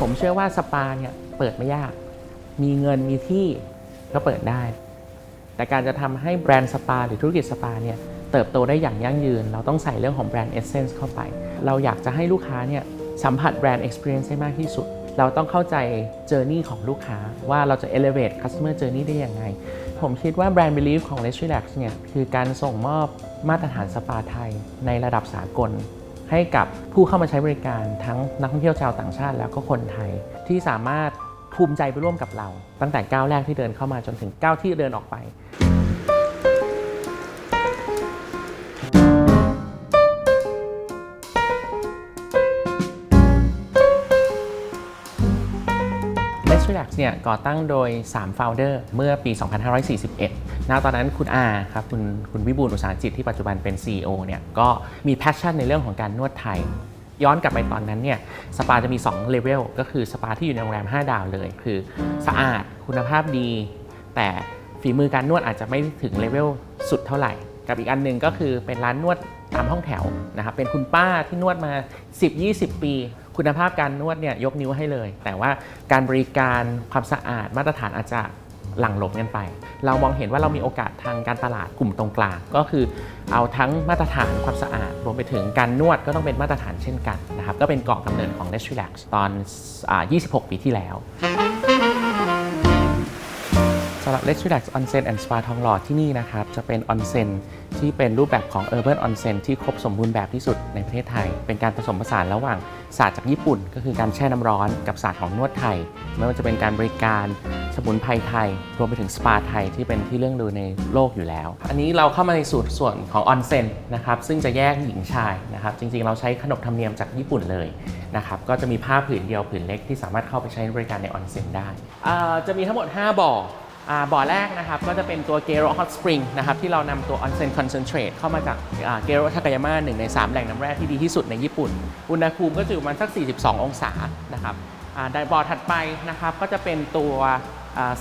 ผมเชื่อว่าสปาเนี่ยเปิดไม่ยาก มีเงินมีที่ก็เปิดได้ แต่การจะทำให้แบรนด์สปาหรือธุรกิจสปาเนี่ยเติบโตได้อย่างยั่งยืน เราต้องใส่เรื่องของแบรนด์เอเซนส์เข้าไป เราอยากจะให้ลูกค้าเนี่ยสัมผัสแบรนด์ Experience ได้มากที่สุด เราต้องเข้าใจ Journey ของลูกค้า ว่าเราจะ elevate customer journey ได้ยังไง ผมคิดว่าแบรนด์ Belief ของ l e s Relax เนี่ยคือการส่งมอบมาตรฐานสปาไทยในระดับสากล ให้กับผู้เข้ามาใช้บริการทั้งนักท่องเที่ยวชาวต่างชาติ แล้วก็คนไทยที่สามารถภูมิใจไปร่วมกับเรา ตั้งแต่ก้าวแรกที่เดินเข้ามาจนถึงก้าวที่เดินออกไป l e s Relax เนี่ยก่อตั้งโดย3 Founder เมื่อปี 2541 ณตอนนั้นคุณอาครับคุณคุณวิบูลย์อุตสาหจิตที่ปัจจุบันเป็น CEO เนี่ยก็มีแพชชั่นในเรื่องของการนวดไทย ย้อนกลับไปตอนนั้นเนี่ยสปาจะมี2เลเวลก็คือสปาที่อยู่ในโรงแรม 5 ดาวเลย คือสะอาดคุณภาพดี แต่ฝีมือการนวดอาจจะไม่ถึงเลเวลสุดเท่าไหร่ กับอีกอันหนึ่งก็คือเป็นร้านนวดตามห้องแถวนะครับเป็นคุณป้าที่นวดมา 10-20 ปี คุณภาพการนวดเนี่ยยกนิ้วให้เลย แต่ว่าการบริการความสะอาดมาตรฐานอาจจะ หลังหลบกันไป เรามองเห็นว่าเรามีโอกาสทางการตลาดกลุ่มตรงกลาง ก็คือเอาทั้งมาตรฐานความสะอาด รวมไปถึงการนวดก็ต้องเป็นมาตรฐานเช่นกันนะครับก็เป็นเกาะกำเนิดของ n e s Relax ตอนอ26 ปีที่แล้ว l e x Relax Onsen and Spa ทองหล่อที่นี่นะครับ จะเป็นออนเซ็นที่เป็นรูปแบบของ Urban Onsen ที่ครบสมบูรณ์แบบที่สุดในประเทศไทย เป็นการผสมผสานระหว่างศาสตร์จากญี่ปุ่น ก็คือการแช่น้ำร้อนกับศาสตร์ของนวดไทย ไม่ว่าจะเป็นการบริการสมุนไพรไทย รวมไปถึงสปาไทยที่เป็นที่เรื่องลือในโลกอยู่แล้ว อันนี้เราเข้ามาในสูตรส่วนของออนเซ็นนะครับซึ่งจะแยกหญิงชายนะครับจริงๆ เราใช้ขนบธรรมเนียมจากญี่ปุ่นเลยนะครับก็จะมีผ้าผืนเดียวผืนเล็กที่สามารถเข้าไปใช้บริการในออนเซ็นได้จะมีทั้งหมด 5 บ่อ บ่อแรกนะครับก็จะเป็นตัวเกโรฮอตสปริงนะครับที่เรานำตัวออนเซนคอนเซนเทรตเข้ามาจากเกโรทากายาม่าหนึ่งใน 3 แหล่งน้ำแร่ที่ดีที่สุดในญี่ปุ่น อุณหภูมิก็จะอยู่ประมาณสัก 42 องศานะครับอ่าได้บ่อถัดไปนะครับก็จะเป็นตัว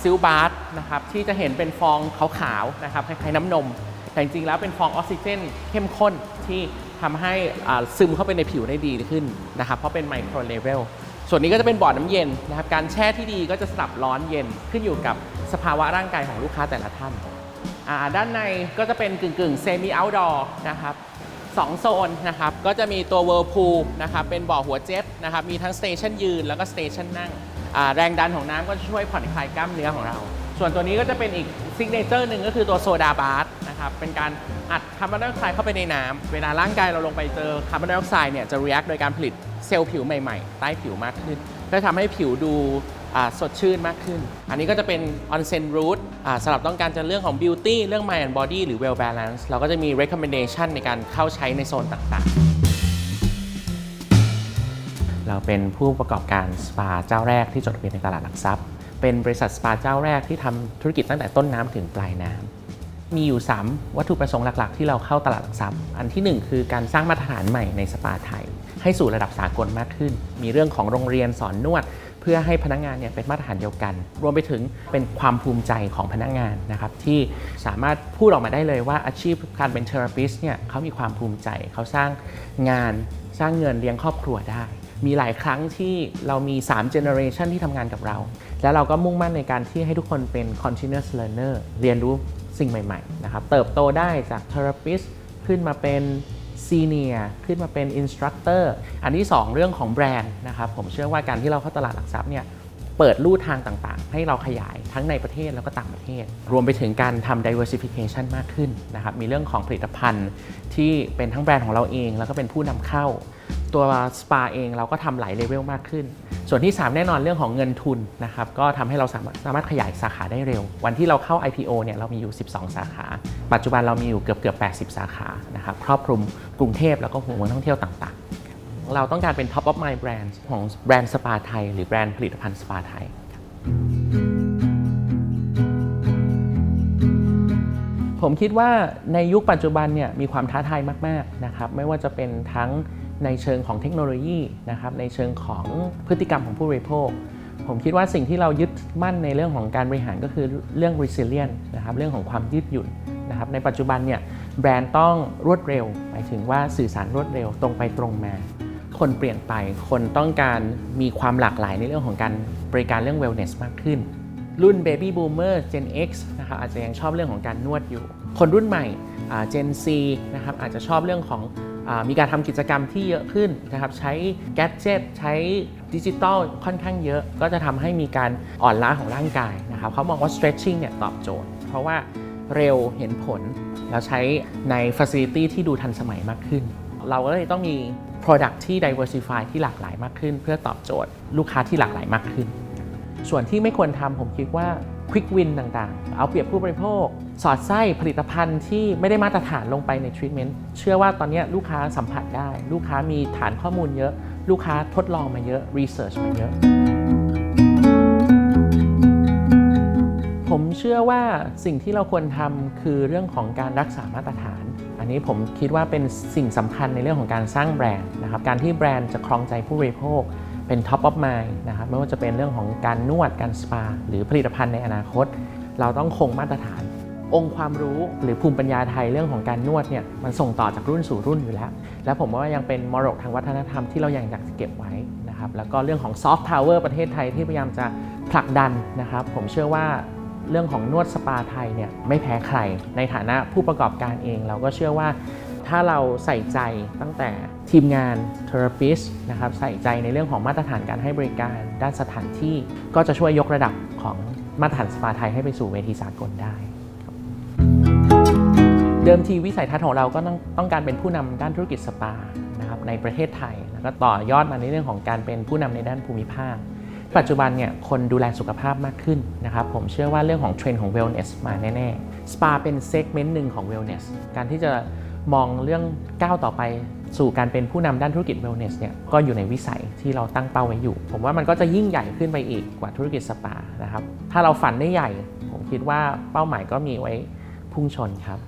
ซิลบาร์นะครับที่จะเห็นเป็นฟองขาวๆนะครับคล้ายๆน้ำนม แต่จริงๆแล้วเป็นฟองออกซิเจนเข้มข้นที่ทำให้ซึมเข้าไปในผิวได้ดีขึ้นนะครับเพราะเป็นไมโครเลเวลส่วนนี้ก็จะเป็นบ่อน้ำเย็นนะครับการแช่ที่ดีก็จะสลับร้อนเย็นขึ้นอยู่กับ สภาวะร่างกายของลูกค้าแต่ละท่านอ่าด้านในก็จะเป็นกึ่งกึ่งเซมิเอาท์ดอร์นะครับสองโซนนะครับ ก็จะมีตัวเว r l ร์พูลนะครับ เป็นบ่อหัวเจ็ตนะครับ มีทั้งสเตชันยืนแล้วก็สเตชันนั่งอ่าแรงดันของน้ำก็จะช่วยผ่อนคลายกล้ามเนื้อของเรา ส่วนตัวนี้ก็จะเป็นอีกซิกเนเจอร์หนึ่งก็คือตัวโซดาบาร์นะครับ เป็นการอัดคาร์บอนไดออกไซด์เข้าไปในน้ำ เวลาร่างกายเราลงไปเจอคาร์บอนไดออกไซด์เนี่ยจะ react โดยการผลิตเซลล์ผิวใหม่ๆ ใต้ผิวมากขึ้นเพื่อทำให้ผิวดู สดชื่นมากขึ้น อันนี้ก็จะเป็นออนเซนรูทสำหรับต้องการจะเรื่องของ beauty เรื่อง mind and body หรือ well balance เราก็จะมี recommendation ในการเข้าใช้ในโซนต่างๆเราเป็นผู้ประกอบการสปาเจ้าแรกที่จดทะเบียนในตลาดหลักทรัพย์ เป็นบริษัทสปาเจ้าแรกที่ทำธุรกิจตั้งแต่ต้นน้ำถึงปลายน้ำมีอยู่ 3 วัตถุประสงค์หลัก ๆ ที่เราเข้าตลาดหลักทรัพย์ อันที่ 1 คือการสร้างมาตรฐานใหม่ในสปาไทย ให้สู่ระดับสากลมากขึ้น มีเรื่องของโรงเรียนสอนนวด เพื่อให้พนักงานเนี่ยเป็นมาตรฐานเดียวกัน รวมไปถึงเป็นความภูมิใจของพนักงานนะครับที่สามารถพูดออกมาได้เลยว่าอาชีพการเป็นเทอราปิสเนี่ยเขามีความภูมิใจเขาสร้างงานสร้างเงินเลี้ยงครอบครัวได้ มีหลายครั้งที่เรามี3 generation ที่ทำงานกับเรา แล้วเราก็มุ่งมั่นในการที่ให้ทุกคนเป็น continuous learner เรียนรู้สิ่งใหม่ๆนะครับเติบโตได้จาก therapist ขึ้นมาเป็น ซีเนียร์ขึ้นมาเป็นอินสตรัคเตอร์อันที่ 2 เรื่องของแบรนด์นะครับผมเชื่อว่าการที่เราเข้าตลาดหลักทรัพย์เนี่ยเปิดลู่ทางต่างๆ ให้เราขยายทั้งในประเทศแล้วก็ต่างประเทศ รวมไปถึงการทำ diversification มากขึ้นนะครับมีเรื่องของผลิตภัณฑ์ที่เป็นทั้งแบรนด์ของเราเอง แล้วก็เป็นผู้นำเข้า ตัวสปาเองเราก็ทำหลายเลเวลมากขึ้น ส่วนที่ 3 แน่นอนเรื่องของเงินทุนนะครับก็ทำให้เราสามารถสามารถขยายสาขาได้เร็ว วันที่เราเข้า IPO เนี่ยเรามีอยู่ 12 สาขา ปัจจุบันเรามีอยู่เกือบเกือบ80 สาขานะครับครอบคลุมกรุงเทพแล้วก็หัวเมืองท่องเที่ยวต่างๆ เราต้องการเป็น top of mind brand ของแบรนด์สปาไทย หรือแบรนด์ผลิตภัณฑ์สปาไทยผมคิดว่าในยุคปัจจุบันเนี่ยมีความท้าทายมากๆนะครับไม่ว่าจะเป็นทั้ง ในเชิงของเทคโนโลยีนะครับในเชิงของพฤติกรรมของผู้บริโภค ผมคิดว่าสิ่งที่เรายึดมั่นในเรื่องของการบริหารก็คือเรื่อง resilient นะครับเรื่องของความยืดหยุ่นนะครับในปัจจุบันเนี่ยแบรนด์ต้องรวดเร็วหมายถึงว่าสื่อสารรวดเร็วตรงไปตรงมา คนเปลี่ยนไปคนต้องการมีความหลากหลายในเรื่องของการบริการเรื่อง wellness มากขึ้น รุ่น Baby Boomer Gen X นะครับอาจจะยังชอบเรื่องของการนวดอยู่ คนรุ่นใหม่ Gen Z นะครับอาจจะชอบเรื่องของ มีการทำกิจกรรมที่เยอะขึ้นนะครับใช้แก d เจ t ใช้ดิจิตอลค่อนข้างเยอะ ก็จะทำให้มีการอ่อนล้าของร่างกายนะครับเขามองว่า stretching เนี่ยตอบโจทย์ เพราะว่าเร็วเห็นผล แล้วใช้ใน facility ที่ดูทันสมัยมากขึ้น เราก็เลยต้องมี product ที่ diversify ที่หลากหลายมากขึ้น เพื่อตอบโจทย์ลูกค้าที่หลากหลายมากขึ้น ส่วนที่ไม่ควรทำผมคิดว่า Quick Win ต่างๆ เอาเปรียบผู้บริโภค สอดไส้ผลิตภัณฑ์ที่ไม่ได้มาตรฐานลงไปในทรีทเมนต์เชื่อว่าตอนนี้ลูกค้าสัมผัสได้ ลูกค้ามีฐานข้อมูลเยอะ ลูกค้าทดลองมาเยอะรีเสิร์ชมาเยอะ ผมเชื่อว่าสิ่งที่เราควรทำคือเรื่องของการรักษามาตรฐาน อันนี้ผมคิดว่าเป็นสิ่งสำคัญในเรื่องของการสร้างแบรนด์นะครับการที่แบรนด์จะครองใจผู้บริโภค เป็น top of mind นะครับไม่ว่าจะเป็นเรื่องของการนวดการสปา หรือผลิตภัณฑ์ในอนาคต เราต้องคงมาตรฐาน องค์ความรู้หรือภูมิปัญญาไทยเรื่องของการนวดเนี่ยมันส่งต่อจากรุ่นสู่รุ่นอยู่แล้ว และผมว่ายังเป็นมรดกทางวัฒนธรรมที่เรายังอยากจะเก็บไว้นะครับแล้วก็เรื่องของซอฟต์พาวเวอร์ประเทศไทยที่พยายามจะผลักดันนะครับ ผมเชื่อว่าเรื่องของนวดสปาไทยเนี่ยไม่แพ้ใคร ในฐานะผู้ประกอบการเอง เราก็เชื่อว่า ถ้าเราใส่ใจตั้งแต่ทีมงานเทอราปิสนะครับใส่ใจในเรื่องของมาตรฐานการให้บริการ ด้านสถานที่ก็จะช่วยยกระดับของมาตรฐานสปาไทยให้ไปสู่เวทีสากลได้เดิมทีวิสัยทัศน์ของเราก็ต้องต้องการเป็นผู้นำด้านธุรกิจสปานะครับในประเทศไทย แล้วก็ต่อยอดมาในเรื่องของการเป็นผู้นำในด้านภูมิภาค ปัจจุบันเนี่ยคนดูแลสุขภาพมากขึ้นนะครับผมเชื่อว่าเรื่องของเทรนด์ของ wellness มาแน่ๆสปาเป็นเซกเมนต์หนึ่งของ wellness การที่จะ มองเรื่องก้าวต่อไปสู่การเป็นผู้นำด้านธุรกิจเวลเนสเนี่ยก็อยู่ในวิสัยที่เราตั้งเป้าไว้อยู่ ผมว่ามันก็จะยิ่งใหญ่ขึ้นไปอีกกว่าธุรกิจสปานะครับถ้าเราฝันได้ใหญ่ ผมคิดว่าเป้าหมายก็มีไว้พุ่งชนครับ